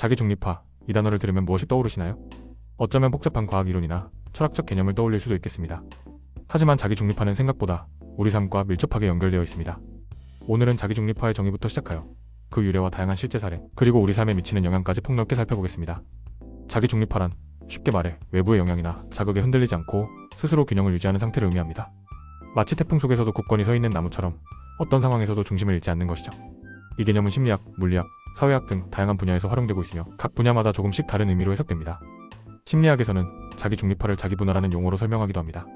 자기 중립화 이 단어를 들으면 무엇이 떠오르시나요? 어쩌면 복잡한 과학 이론이나 철학적 개념을 떠올릴 수도 있겠습니다. 하지만 자기 중립화는 생각보다 우리 삶과 밀접하게 연결되어 있습니다. 오늘은 자기 중립화의 정의부터 시작하여 그 유래와 다양한 실제 사례, 그리고 우리 삶에 미치는 영향까지 폭넓게 살펴보겠습니다. 자기 중립화란 쉽게 말해 외부의 영향이나 자극에 흔들리지 않고 스스로 균형을 유지하는 상태를 의미합니다. 마치 태풍 속에서도 굳건히 서 있는 나무처럼 어떤 상황에서도 중심을 잃지 않는 것이죠. 이 개념은 심리학, 물리학, 사회학 등 다양한 분야에서 활용되고 있으며 각 분야마다 조금씩 다른 의미로 해석됩니다. 심리학에서는 자기 중립화를 자기 분화라는 용어로 설명하기도 합니다.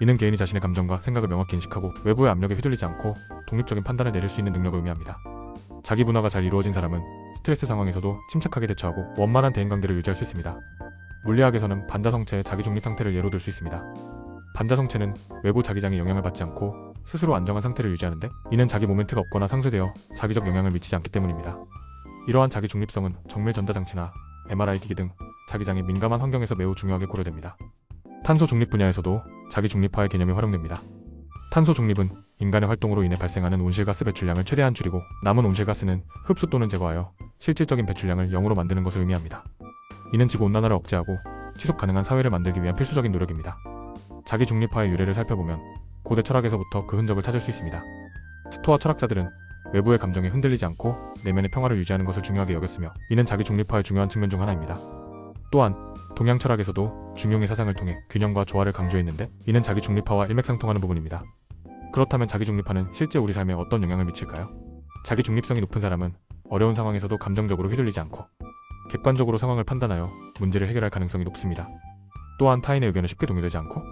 이는 개인이 자신의 감정과 생각을 명확히 인식하고 외부의 압력에 휘둘리지 않고 독립적인 판단을 내릴 수 있는 능력을 의미합니다. 자기 분화가 잘 이루어진 사람은 스트레스 상황에서도 침착하게 대처하고 원만한 대인관계를 유지할 수 있습니다. 물리학에서는 반자성체의 자기 중립 상태를 예로 들 수 있습니다. 반자성체는 외부 자기장에 영향을 받지 않고 스스로 안정한 상태를 유지하는데 이는 자기 모멘트가 없거나 상쇄되어 자기적 영향을 미치지 않기 때문입니다. 이러한 자기 중립성은 정밀 전자장치나 MRI 기기 등 자기장에 민감한 환경에서 매우 중요하게 고려됩니다. 탄소 중립 분야에서도 자기 중립화의 개념이 활용됩니다. 탄소 중립은 인간의 활동으로 인해 발생하는 온실가스 배출량을 최대한 줄이고 남은 온실가스는 흡수 또는 제거하여 실질적인 배출량을 0으로 만드는 것을 의미합니다. 이는 지구 온난화를 억제하고 지속 가능한 사회를 만들기 위한 필수적인 노력입니다. 자기 중립화의 유래를 살펴보면 고대 철학에서부터 그 흔적을 찾을 수 있습니다. 스토아 철학자들은 외부의 감정에 흔들리지 않고 내면의 평화를 유지하는 것을 중요하게 여겼으며 이는 자기 중립화의 중요한 측면 중 하나입니다. 또한 동양 철학에서도 중용의 사상을 통해 균형과 조화를 강조했는데 이는 자기 중립화와 일맥상통하는 부분입니다. 그렇다면 자기 중립화는 실제 우리 삶에 어떤 영향을 미칠까요? 자기 중립성이 높은 사람은 어려운 상황에서도 감정적으로 휘둘리지 않고 객관적으로 상황을 판단하여 문제를 해결할 가능성이 높습니다. 또한 타인의 의견에 쉽게 동요되지 않고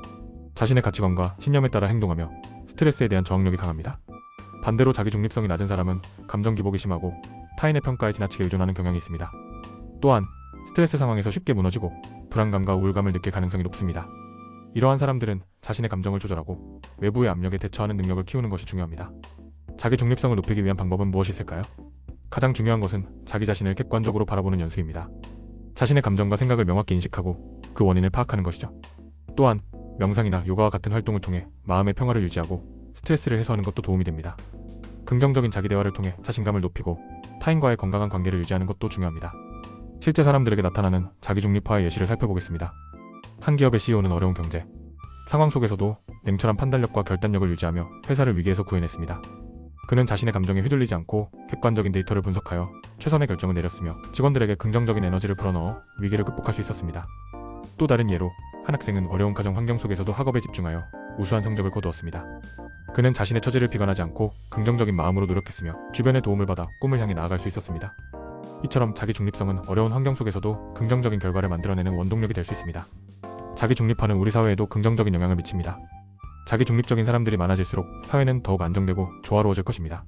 자신의 가치관과 신념에 따라 행동하며 스트레스에 대한 저항력이 강합니다. 반대로 자기 중립성이 낮은 사람은 감정 기복이 심하고 타인의 평가에 지나치게 의존하는 경향이 있습니다. 또한 스트레스 상황에서 쉽게 무너지고 불안감과 우울감을 느낄 가능성이 높습니다. 이러한 사람들은 자신의 감정을 조절하고 외부의 압력에 대처하는 능력을 키우는 것이 중요합니다. 자기 중립성을 높이기 위한 방법은 무엇이 있을까요? 가장 중요한 것은 자기 자신을 객관적으로 바라보는 연습입니다. 자신의 감정과 생각을 명확히 인식하고 그 원인을 파악하는 것이죠. 또한 명상이나 요가와 같은 활동을 통해 마음의 평화를 유지하고 스트레스를 해소하는 것도 도움이 됩니다. 긍정적인 자기 대화를 통해 자신감을 높이고 타인과의 건강한 관계를 유지하는 것도 중요합니다. 실제 사람들에게 나타나는 자기 중립화의 예시를 살펴보겠습니다. 한 기업의 CEO는 어려운 경제 상황 속에서도 냉철한 판단력과 결단력을 유지하며 회사를 위기에서 구해냈습니다. 그는 자신의 감정에 휘둘리지 않고 객관적인 데이터를 분석하여 최선의 결정을 내렸으며 직원들에게 긍정적인 에너지를 불어넣어 위기를 극복할 수 있었습니다. 또 다른 예로 한 학생은 어려운 가정 환경 속에서도 학업에 집중하여 우수한 성적을 거두었습니다. 그는 자신의 처지를 비관하지 않고 긍정적인 마음으로 노력했으며 주변의 도움을 받아 꿈을 향해 나아갈 수 있었습니다. 이처럼 자기 중립성은 어려운 환경 속에서도 긍정적인 결과를 만들어내는 원동력이 될 수 있습니다. 자기 중립화는 우리 사회에도 긍정적인 영향을 미칩니다. 자기 중립적인 사람들이 많아질수록 사회는 더욱 안정되고 조화로워질 것입니다.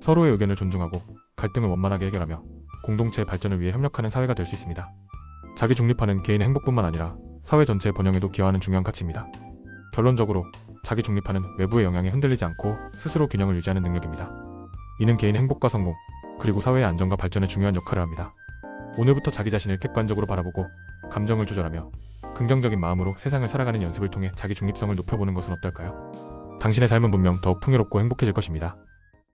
서로의 의견을 존중하고 갈등을 원만하게 해결하며 공동체의 발전을 위해 협력하는 사회가 될 수 있습니다. 자기 중립화는 개인의 행복뿐만 아니라 사회 전체의 번영에도 기여하는 중요한 가치입니다. 결론적으로 자기 중립화는 외부의 영향에 흔들리지 않고 스스로 균형을 유지하는 능력입니다. 이는 개인의 행복과 성공, 그리고 사회의 안정과 발전에 중요한 역할을 합니다. 오늘부터 자기 자신을 객관적으로 바라보고 감정을 조절하며 긍정적인 마음으로 세상을 살아가는 연습을 통해 자기 중립성을 높여보는 것은 어떨까요? 당신의 삶은 분명 더욱 풍요롭고 행복해질 것입니다.